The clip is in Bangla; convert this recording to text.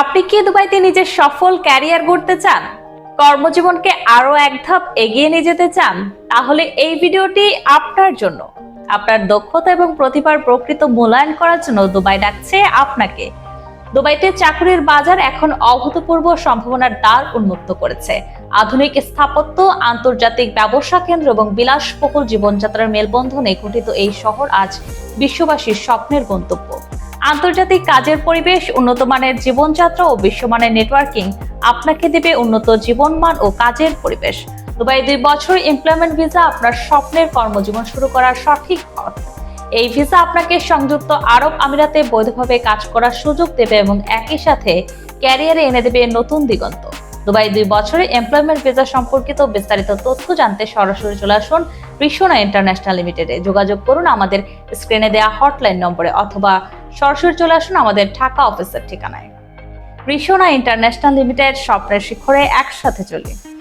আপনি কি দুবাইতে নিজের সফল ক্যারিয়ার গড়তে চান? কর্মজীবনকে আরও এক ধাপ এগিয়ে নিয়ে যেতে চান? তাহলে এই ভিডিওটি আপনার জন্য। আপনার দক্ষতা এবং প্রতিভার প্রকৃত মূল্যায়ন করার জন্য দুবাই ডাকছে আপনাকে। দুবাইতে চাকরির বাজার এখন অভূতপূর্ব সম্ভাবনার দ্বার উন্মুক্ত করেছে। আধুনিক স্থাপত্য, আন্তর্জাতিক ব্যবসা কেন্দ্র এবং বিলাসবহুল জীবনযাত্রার মেলবন্ধনে গঠিত এই শহর আজ বিশ্ববাসীর স্বপ্নের গন্তব্য। আন্তর্জাতিক কাজের পরিবেশ উন্নত মানের জীবনযাত্রা ও বিশ্বমানের নেটওয়ার্কিং আপনাকে দেবে উন্নত জীবনমান ও কাজের পরিবেশ। দুবাই দুই বছর এমপ্লয়মেন্ট ভিসা আপনার স্বপ্নের কর্মজীবন শুরু করার সঠিক পথ। এই ভিসা আপনাকে সংযুক্ত আরব আমিরাতে বৈধভাবে কাজ করার সুযোগ দেবে এবং একই সাথে ক্যারিয়ারে এনে দেবে নতুন দিগন্ত। দুবাই দুই বছরে এমপ্লয়মেন্ট ভিসা সম্পর্কিত বিস্তারিত তথ্য জানতে সরাসরি চলে আসুন কৃষ্ণা ইন্টারন্যাশনাল লিমিটেডে। যোগাযোগ করুন আমাদের স্ক্রিনে দেওয়া হটলাইন নম্বরে অথবা সরাসরি চলে আসুন আমাদের ঢাকা অফিসের ঠিকানায়। কৃষণা ইন্টারন্যাশনাল লিমিটেড স্বপ্নের শিখরে একসাথে চলি।